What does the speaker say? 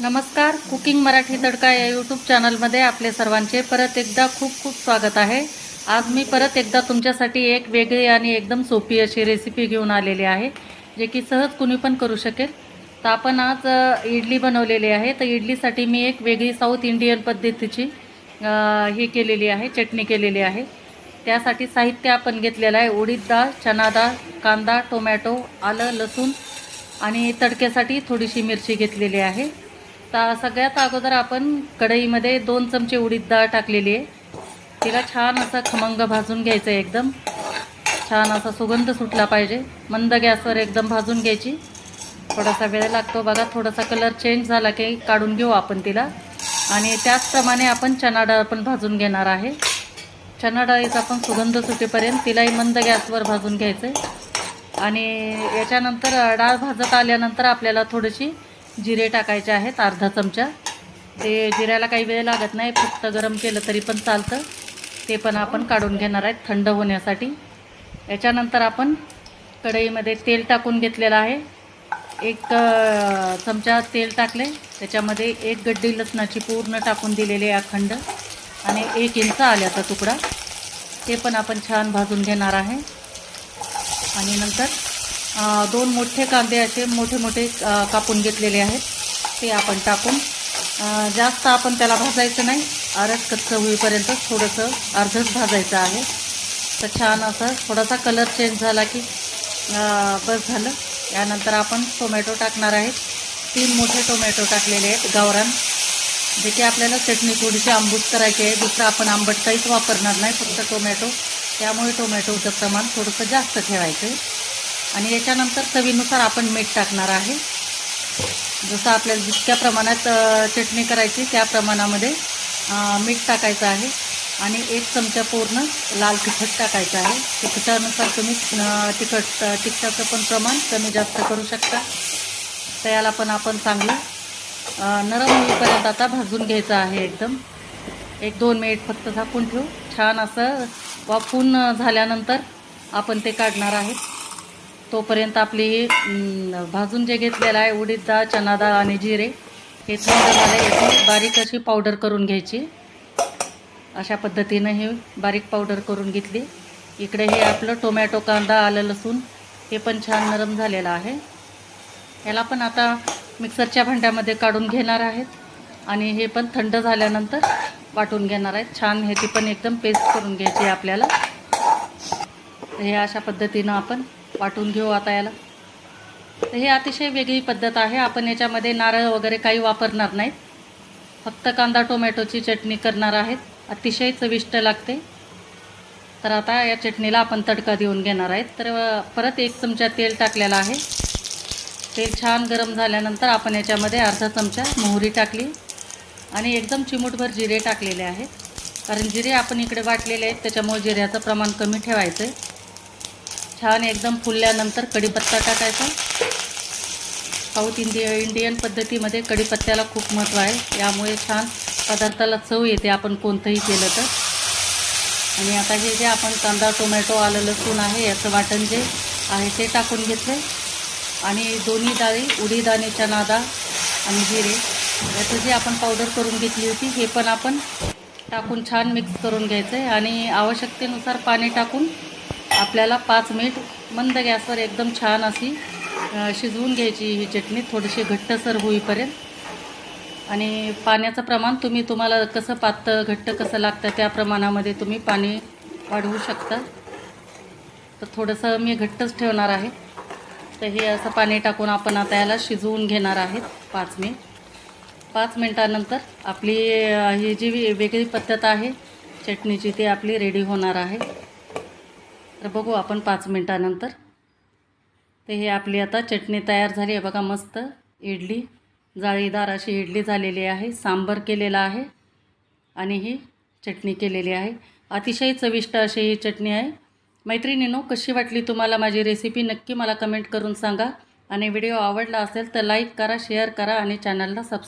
नमस्कार कुकिंग मराठी तडका या यूट्यूब चॅनलमध्ये आपले सर्वांचे परत एकदा खूप खूप स्वागत आहे. आज मी परत एकदा तुमच्यासाठी एक वेगळी आणि एकदम सोपी अशी रेसिपी घेऊन आलेली आहे जे की सहज कुणी पण करू शकेल. तर आपण आज इडली बनवलेली आहे. तर इडलीसाठी मी एक वेगळी साऊथ इंडियन पद्धतीची हे ही केलेली आहे चटणी केलेली आहे. त्यासाठी साहित्य आपण घेतलेलं आहे उडीद डाळ चना डाळ कांदा टोमॅटो आलं लसूण आणि तडक्यासाठी थोडीशी मिरची घेतलेली आहे. तर सगळ्यात अगोदर आपण कढईमध्ये दोन चमचे उडीद डाळ टाकलेली आहे. तिला छान असं खमंग भाजून घ्यायचं आहे एकदम. छान असा सुगंध सुटला पाहिजे. मंद गॅसवर एकदम भाजून घ्यायची. थोडासा वेळ लागतो बघा. थोडासा कलर चेंज झाला की काढून घेऊ आपण तिला. आणि त्याचप्रमाणे आपण चना डाळ पण भाजून घेणार आहे. चना डाळीचा पण सुगंध सुटेपर्यंत तिलाही मंद गॅसवर भाजून घ्यायचं आहे आणि याच्यानंतर डाळ भाजत आल्यानंतर आपल्याला थोडीशी जिरे टाकायचे आहेत अर्धा चमचा. ते जिऱ्याला काही वेळ लागत नाही फक्त गरम केलं तरी पण चालतं. ते पण आपण काढून घेणार आहेत थंड होण्यासाठी. याच्यानंतर आपण कढईमध्ये तेल टाकून घेतलेलं आहे. एक चमचा तेल टाकले. त्याच्यामध्ये एक गड्डी लसणाची पूर्ण टाकून दिलेली आहे अखंड. आणि एक इंच आल्याचा तुकडा. ते पण आपण छान भाजून घेणार आहे. आणि नंतर दोन मोठे कांदे असे मोठे मोठे कापून घेतलेले आहेत. ते आपण टाकून जास्त आपण त्याला भाजायचं नाही. आरच कच्चं होईपर्यंत थोडंसं अर्धच भाजायचं आहे. तर छान असं थोडासा कलर चेंज झाला की बस झालं. यानंतर आपण टोमॅटो टाकणार आहेत. तीन मोठे टोमॅटो टाकलेले आहेत गावरान जे की आपल्याला चटणी थोडीशी आंबूट करायची आहे. दुसरं आपण आंबट काहीच वापरणार नाही फक्त टोमॅटो. त्यामुळे टोमॅटोचं प्रमाण थोडंसं जास्त ठेवायचं आहे. आणि याच्यानंतर चवीनुसार आपण मीठ टाकणार आहे. जसं आपल्याला जितक्या प्रमाणात चटणी करायची त्या प्रमाणामध्ये मीठ टाकायचं आहे. आणि एक चमचा पूर्ण लाल तिखट टाकायचं आहे. तिखटानुसार तुम्ही तिखट तिखटाचं पण प्रमाण कमी जास्त करू शकता. तर याला पण आपण चांगलं नरम होईपर्यंत आता भाजून घ्यायचं आहे एकदम. एक दोन मिनिट फक्त झाकून ठेवू. छान असं वाफून झाल्यानंतर आपण ते काढणार आहे. तोपर्यंत आपली ही, भाजून जे घेतलेलं आहे उडीद डाळ चना डाळ आणि जिरे हे थंड झाले याची बारीक अशी पावडर करून घ्यायची. अशा पद्धतीनं हे बारीक पावडर करून घेतली. इकडे हे आपलं टोमॅटो कांदा आलं लसूण हे पण छान नरम झालेलं आहे. याला पण आता मिक्सरच्या भांड्यामध्ये काढून घेणार आहेत आणि हे पण थंड झाल्यानंतर वाटून घेणार आहेत. छान ह्याची पण एकदम पेस्ट करून घ्यायची आहे आपल्याला. हे अशा पद्धतीनं आपण वाटून घेऊ आता याला. तर हे अतिशय वेगळी पद्धत आहे. आपण याच्यामध्ये नारळ वगैरे काही वापरणार नाहीत फक्त कांदा टोमॅटोची चटणी करणार आहेत. अतिशय चविष्ट लागते. तर आता या चटणीला आपण तडका देऊन घेणार आहेत. तर परत एक चमचा तेल टाकलेला आहे. तेल छान गरम झाल्यानंतर आपण याच्यामध्ये अर्धा चमचा मोहरी टाकली आणि एकदम चिमूटभर जिरे टाकलेले आहेत. कारण जिरे आपण इकडे वाटलेले आहेत त्याच्यामुळे जिऱ्याचं प्रमाण कमी ठेवायचं आहे छान एकदम फुलल्यानंतर कढीपत्ता टाकायचा. साऊथ इंडिया इंडियन पद्धतीमध्ये कढीपत्त्याला खूप महत्त्व आहे. यामुळे छान पदार्थाला चव येते आपण कोणतंही केलं तर. आणि आता हे जे आपण कांदा टोमॅटो आलं लसूण आहे याचं वाटण जे आहे ते टाकून घेतले आणि दोन्ही डाळी उडीद आणि चना डाळ आणि जिरे याचं जे आपण पावडर करून घेतली होती हे पण आपण टाकून छान मिक्स करून घ्यायचं आहे आणि आवश्यकतेनुसार पाणी टाकून आपल्याला पाच मिनिट मंद गॅसवर एकदम छान अशी शिजवून घ्यायची ही चटणी. थोडीशी घट्टसर होईपर्यंत. आणि पाण्याचं प्रमाण तुम्ही तुम्हाला कसं पातळ घट्ट कसं लागतं त्या प्रमाणामध्ये तुम्ही पाणी वाढवू शकता. तर थोडंसं मी घट्टच ठेवणार आहे. तर हे असं पाणी टाकून आपण आता याला शिजवून घेणार आहेत पाच मिनिट. पाच मिनटानंतर आपली ही जी वे- वेगळी पद्धत आहे चटणीची ती आपली रेडी होणार आहे. तर बघू आपण पाच मिनटानंतर. तर हे आपली आता चटणी तयार झाली आहे बघा मस्त. इडली जाळीदार अशी इडली झालेली आहे. सांबर केलेला आहे आणि ही चटणी केलेली आहे. अतिशय चविष्ट अशी ही चटणी आहे. मैत्रिणीनो कशी वाटली तुम्हाला माझी रेसिपी नक्की मला कमेंट करून सांगा. आणि व्हिडिओ आवडला असेल तर लाईक करा शेअर करा आणि चॅनलला सबस्क्राईब